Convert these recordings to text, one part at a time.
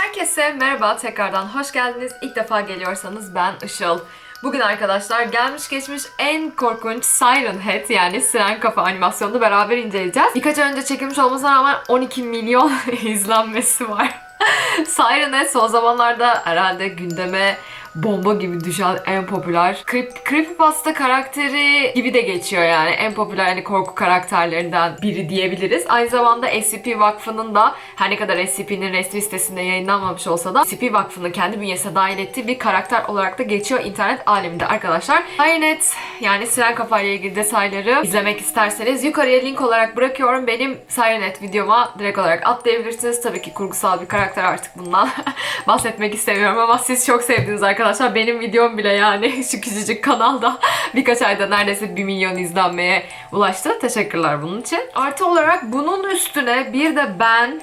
Herkese merhaba tekrardan hoş geldiniz. İlk defa geliyorsanız ben Işıl. Bugün arkadaşlar gelmiş geçmiş en korkunç Siren Head yani Siren Kafa animasyonunu beraber inceleyeceğiz. Birkaç önce çekilmiş olmasına rağmen 12 milyon izlenmesi var. Siren Head son zamanlarda herhalde gündeme bomba gibi düşen en popüler creep, creepypasta karakteri gibi de geçiyor yani en popüler hani korku karakterlerinden biri diyebiliriz. Aynı zamanda SCP Vakfı'nın da her ne kadar SCP'nin resmi sitesinde yayınlanmamış olsa da SCP Vakfı'nın kendi bünyesine dahil ettiği bir karakter olarak da geçiyor internet aleminde arkadaşlar. Haynet yani Siren Kafa ilgili detayları izlemek isterseniz yukarıya link olarak bırakıyorum. Benim Sirenet videoma direkt olarak atlayabilirsiniz. Tabii ki kurgusal bir karakter artık bundan bahsetmek istemiyorum ama siz çok sevdiğiniz arkadaşlar benim videom bile yani şu küçücük kanalda birkaç ayda neredeyse 1 milyon izlenmeye ulaştı. Teşekkürler bunun için. Artı olarak bunun üstüne bir de ben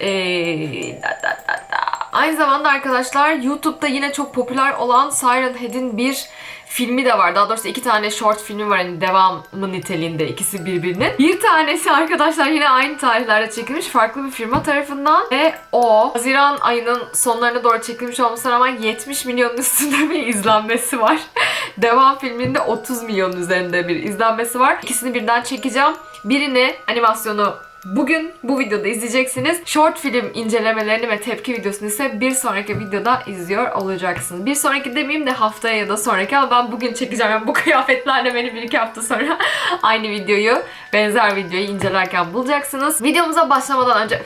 ee, da, da, da, da. Aynı zamanda arkadaşlar YouTube'da yine çok popüler olan Siren Head'in bir filmi de var. Daha doğrusu iki tane short filmi var hani devamı niteliğinde ikisi birbirinin. Bir tanesi arkadaşlar yine aynı tarihlerde çekilmiş farklı bir firma tarafından ve o Haziran ayının sonlarına doğru çekilmiş olmasına rağmen 70 milyonun üstünde bir izlenmesi var. Devam filminde 30 milyonun üzerinde bir izlenmesi var. İkisini birden çekeceğim. Birini animasyonu Bugün bu videoda izleyeceksiniz. Short film incelemelerini ve tepki videosunu ise bir sonraki videoda izliyor olacaksınız. Bir sonraki demeyeyim de haftaya ya da sonraki ama ben bugün çekeceğim. Bu kıyafetlerle beni bir iki hafta sonra aynı videoyu, benzer videoyu incelerken bulacaksınız. Videomuza başlamadan önce...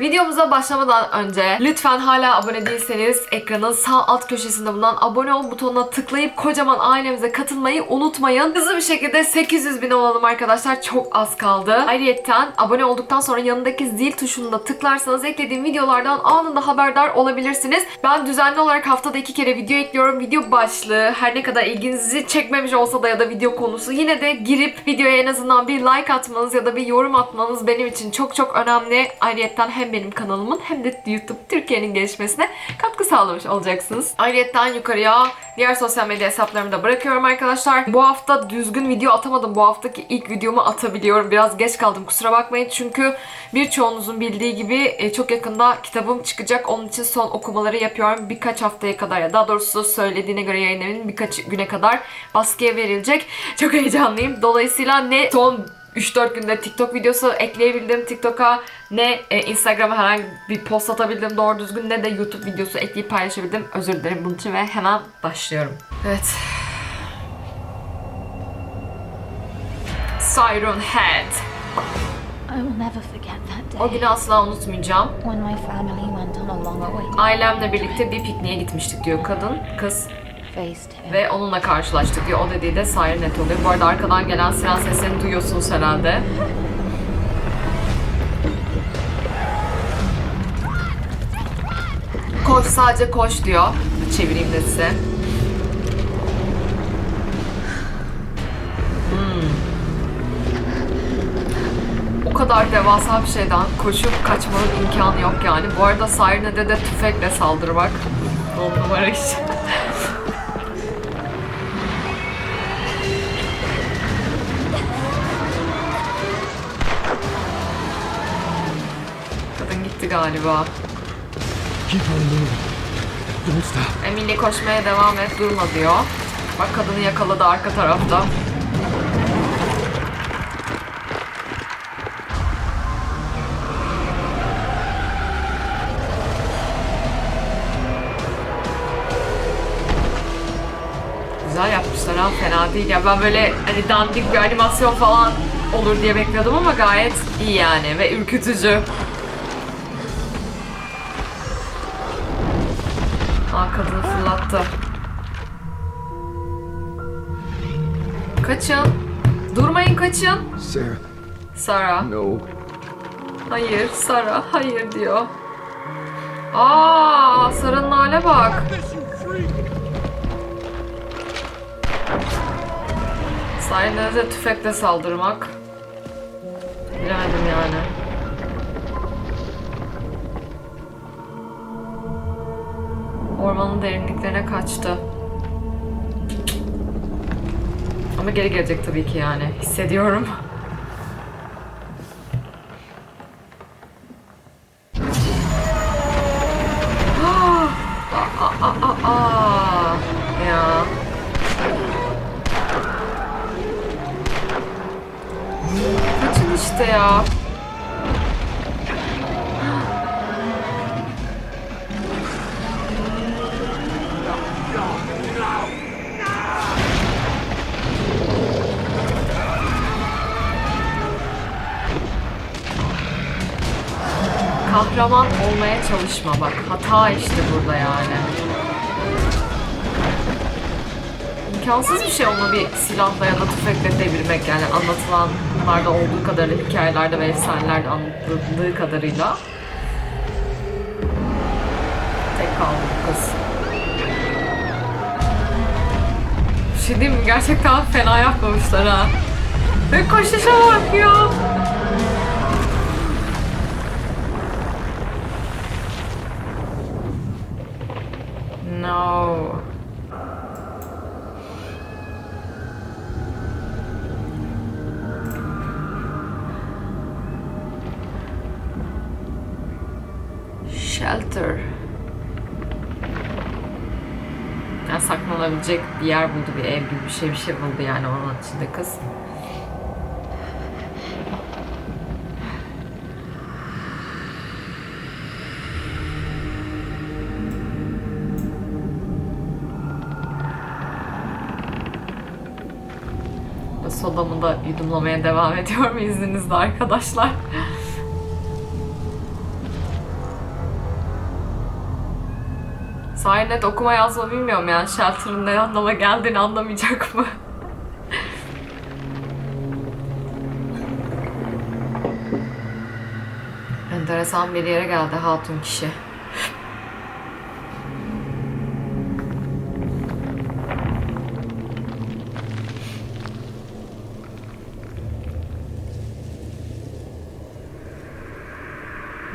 Videomuza başlamadan önce lütfen hala abone değilseniz ekranın sağ alt köşesinde bulunan abone ol butonuna tıklayıp kocaman ailemize katılmayı unutmayın. Hızlı bir şekilde 800 bin olalım arkadaşlar. Çok az kaldı. Ayrıyeten abone olduktan sonra yanındaki zil tuşunu da tıklarsanız eklediğim videolardan anında haberdar olabilirsiniz. Ben düzenli olarak haftada iki kere video ekliyorum. Video başlığı her ne kadar ilginizi çekmemiş olsa da ya da video konusu yine de girip videoya en azından bir like atmanız ya da bir yorum atmanız benim için çok çok önemli. Ayrıyeten hem benim kanalımın hem de YouTube Türkiye'nin gelişmesine katkı sağlamış olacaksınız. Ayrıyeten yukarıya diğer sosyal medya hesaplarımı da bırakıyorum arkadaşlar. Bu hafta düzgün video atamadım. Bu haftaki ilk videomu atabiliyorum. Biraz geç kaldım kusura bakmayın. Çünkü birçoğunuzun bildiği gibi e, çok yakında kitabım çıkacak. Onun için son okumaları yapıyorum. Birkaç haftaya kadar ya daha doğrusu söylediğine göre yayın birkaç güne kadar baskıya verilecek. Çok heyecanlıyım. Dolayısıyla ne son 3-4 günde TikTok videosu ekleyebildim TikTok'a ne e, Instagram'a herhangi bir post atabildim doğru düzgün ne de YouTube videosu ekleyip paylaşabildim. Özür dilerim bunun için ve hemen başlıyorum. Evet. Siren Head. I will never forget that O day günü asla unutmayacağım. when my family went on a long-awaited Ailemle birlikte bir pikniğe gitmiştik diyor kadın, kız. Ve onunla karşılaştık diyor. O dediği de Siren Head oluyor. Bu arada arkadan gelen siren seslerini duyuyorsunuz herhalde. Koş sadece koş diyor. Çevireyim de size. Hmm. O kadar devasa bir şeyden koşup kaçmanın imkanı yok yani. Bu arada Siren'e de tüfekle saldırmak. On numara iş. Galiba. Emily koşmaya devam et durma diyor. Bak kadını yakaladı arka tarafta. Güzel yapmışlar ha fena değil ya ben böyle hani dandik bir animasyon falan olur diye bekliyordum ama gayet iyi yani ve ürkütücü. Fırlattı. Kaçın. Durmayın kaçın. Sarah, Sara. no. Hayır Sara. Hayır diyor. Aa Sara'nın hale bak. Sayende de tüfekle saldırmak. Bilemedim yani. Ormanın derinliklerine kaçtı. Ama geri gelecek tabii ki yani. Hissediyorum. Aa ya. Kaçın işte ya. Kahraman olmaya çalışma bak. Hata işte burada yani. İmkansız bir şey onu bir silahla ya da tüfekle devirmek yani anlatılanlarda olduğu kadarıyla hikayelerde ve efsanelerde anlatıldığı kadarıyla. Tek kaldı kız. Bir şey diyeyim mi? Gerçekten fena yapmamışlar ha. Ve koşuşa bak ya. No. Shelter. Yani saklanabilecek bir yer buldu, bir ev gibi bir şey bir şey buldu yani onun içinde kız. Sodamı da yudumlamaya devam ediyorum izninizle arkadaşlar. Sahi net okuma yazma bilmiyorum yani shelter'ın ne anlama geldiğini anlamayacak mı? Enteresan bir yere geldi hatun kişi.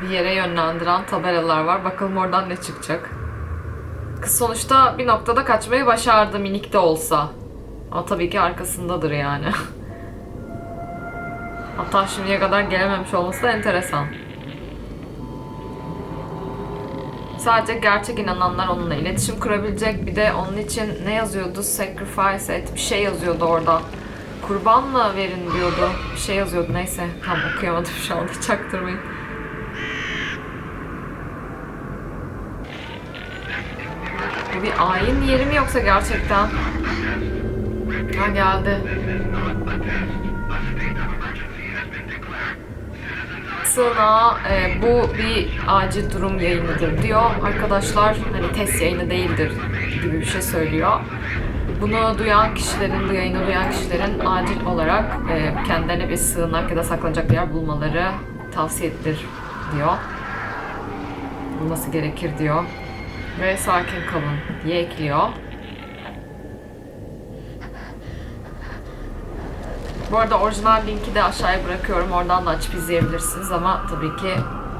Bir yere yönlendiren tabelalar var. Bakalım oradan ne çıkacak. Kız sonuçta bir noktada kaçmayı başardı minik de olsa. Ama tabii ki arkasındadır yani. Hatta şimdiye kadar gelememiş olması da enteresan. Sadece gerçek inananlar onunla iletişim kurabilecek. Bir de onun için ne yazıyordu? Sacrifice et. Bir şey yazıyordu orada. Kurbanla verin diyordu. Bir şey yazıyordu. Neyse tam okuyamadım şu anda. Çaktırmayın. Bu bir ayin yeri mi yoksa gerçekten? Ha geldi. Sığınağa e, bu bir acil durum yayınıdır diyor. Arkadaşlar hani test yayını değildir gibi bir şey söylüyor. Bunu duyan kişilerin, bu yayını duyan kişilerin acil olarak e, kendilerine bir sığınak ya da saklanacak bir yer bulmaları tavsiye edilir diyor. Bulması gerekir diyor ve sakin kalın diye ekliyor. Bu arada orijinal linki de aşağıya bırakıyorum. Oradan da açıp izleyebilirsiniz ama tabii ki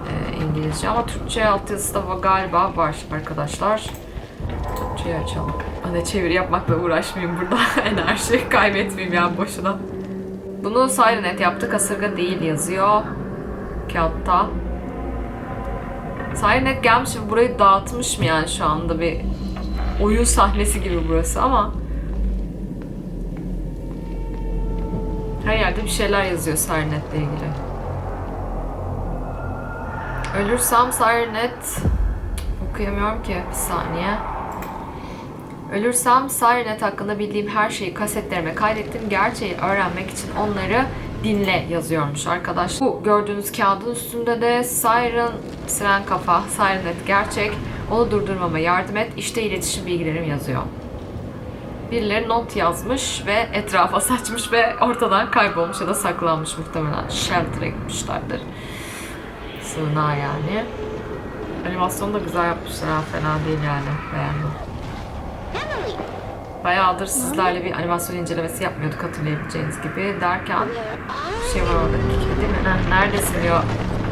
e, İngilizce. Ama Türkçe altyazısı da galiba var arkadaşlar. Türkçeyi açalım. Hani çeviri yapmakla uğraşmayayım burada. Enerji kaybetmeyeyim yani boşuna. Bunu Sirenet yaptı. Kasırga değil yazıyor. Kağıtta. Sirenet gelmiş ve burayı dağıtmış mı yani şu anda bir oyun sahnesi gibi burası ama her yerde bir şeyler yazıyor Sirenet'le ilgili. Ölürsem Sirenet okuyamıyorum ki bir saniye. Ölürsem Sirenet hakkında bildiğim her şeyi kasetlerime kaydettim. Gerçeği öğrenmek için onları dinle yazıyormuş arkadaşlar. Bu gördüğünüz kağıdın üstünde de Siren, Siren Kafa, Sirenet gerçek. Onu durdurmama yardım et. İşte iletişim bilgilerim yazıyor. Birileri not yazmış ve etrafa saçmış ve ortadan kaybolmuş ya da saklanmış muhtemelen. Shelter'a gitmişlerdir. Sığınağa yani. Animasyonu da güzel yapmışlar ha, fena değil yani. Beğendim. Bayağıdır sizlerle bir animasyon incelemesi yapmıyorduk hatırlayabileceğiniz gibi derken şey var orada değil mi? Neredesin diyor.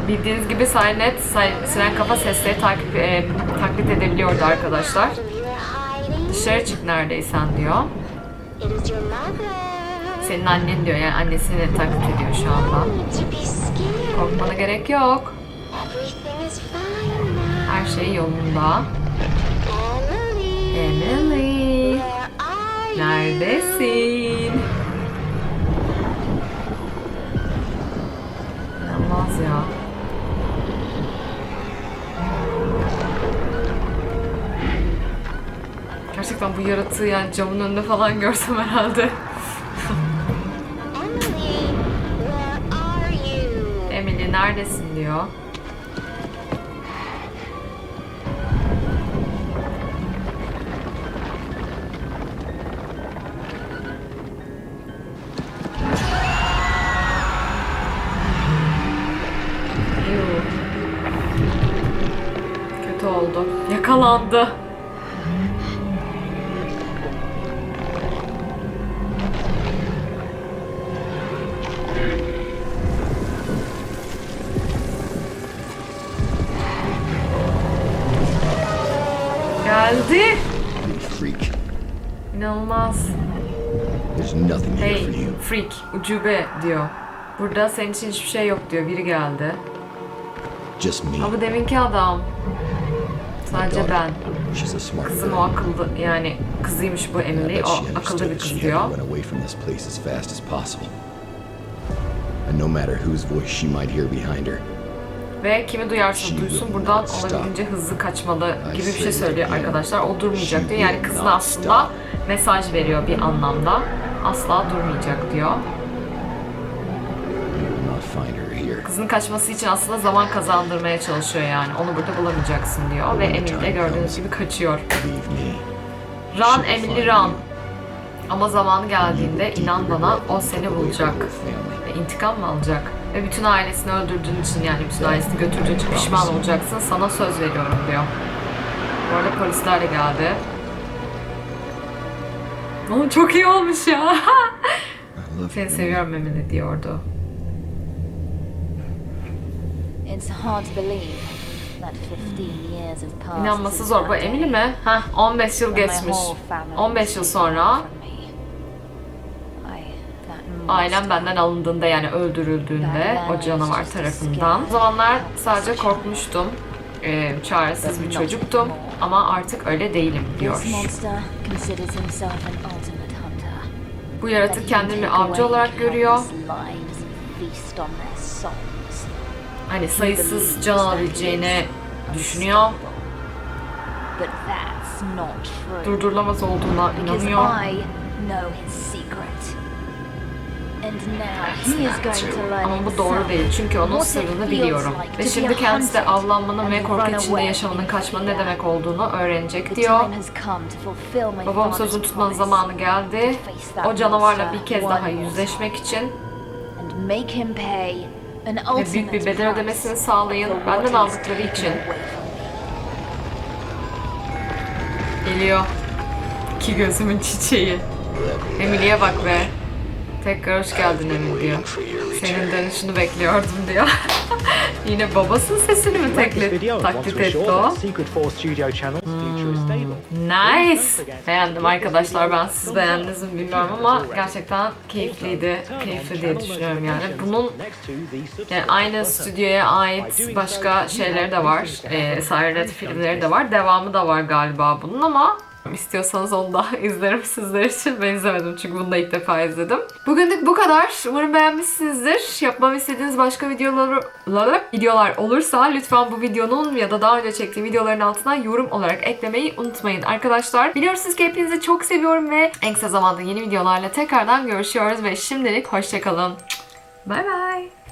Bildiğiniz gibi Saynet, Say, Siren Kafa sesleri takip, e, taklit edebiliyordu arkadaşlar. Dışarı çık neredeysen diyor. Senin annen diyor yani annesini taklit ediyor şu anda. Korkmana gerek yok. Her şey yolunda. Emily. Neredesin? İnanılmaz ya. Gerçekten bu yaratığı yani camın önünde falan görsem herhalde. Emily, where are you? Emily neredesin diyor. Oldu. Yakalandı. Geldi. Freak. İnanılmaz. There's nothing here for Hey, freak, ucube diyor. Burada senin için hiçbir şey yok diyor. Biri geldi. Just me. Ama bu deminki adam. Sadece ben. Kızım o akıllı yani kızıymış bu Emily. O akıllı bir kız diyor. to run away from this place as fast as possible. And no matter whose voice she might hear behind her, Ve kimi duyarsa duysun buradan olabildiğince hızlı kaçmalı gibi bir şey söylüyor arkadaşlar. O durmayacak diyor. Yani kızına aslında mesaj veriyor bir anlamda. Asla durmayacak diyor. you will not find her here. Kızın kaçması için aslında zaman kazandırmaya çalışıyor yani. Onu burada bulamayacaksın diyor. Ve Emily de gördüğünüz gibi kaçıyor. Will Emily you. Ama zamanı geldiğinde inan bana o seni bulacak. Ve intikam mı alacak? Ve bütün ailesini öldürdüğün için yani bütün ailesini götürdüğün için pişman olacaksın. Sana söz veriyorum diyor. Bu arada polisler de geldi. Oğlum çok iyi olmuş ya. Seni seviyorum Emily diyordu. It's hard to believe that 15 years have passed. İnanması zor. Bu Emily mi? Heh 15 yıl geçmiş. whole family 15 yıl sonra ailem benden alındığında yani öldürüldüğünde o canavar tarafından. O zamanlar sadece korkmuştum. Ee, çaresiz bir çocuktum ama artık öyle değilim diyor. Bu yaratık kendini avcı olarak görüyor. Hani sayısız can alabileceğini düşünüyor. Durdurulamaz olduğuna inanıyor. Ama bu doğru değil çünkü onun sırrını biliyorum. Ve şimdi kendisi de avlanmanın ve korku içinde yaşamanın, kaçmanın ne demek olduğunu öğrenecek diyor. Babam sözünü tutmanın zamanı geldi. O canavarla bir kez daha yüzleşmek için an ve büyük bir bedel ödemesini sağlayın. Benden aldıkları için. Geliyor. İki gözümün çiçeği. Emily'e bak be. Tekrar hoş geldin Emily diyor. Senin dönüşünü bekliyordum diyor. Yine babasının sesini mi tekli, taklit etti o? that Nice. Beğendim arkadaşlar. Ben siz beğendiniz mi bilmiyorum ama gerçekten keyifliydi. Keyifli diye düşünüyorum yani. Bunun yani aynı stüdyoya ait başka şeyleri de var. Ee, Sirenet filmleri de var. Devamı da var galiba bunun ama istiyorsanız onu da izlerim sizler için. Ben izlemedim çünkü bunu da ilk defa izledim. Bugünlük bu kadar. Umarım beğenmişsinizdir. Yapmamı istediğiniz başka videolar, videolar olursa lütfen bu videonun ya da daha önce çektiğim videoların altına yorum olarak eklemeyi unutmayın arkadaşlar. Biliyorsunuz ki hepinizi çok seviyorum ve en kısa zamanda yeni videolarla tekrardan görüşüyoruz ve şimdilik hoşçakalın. Bye bye.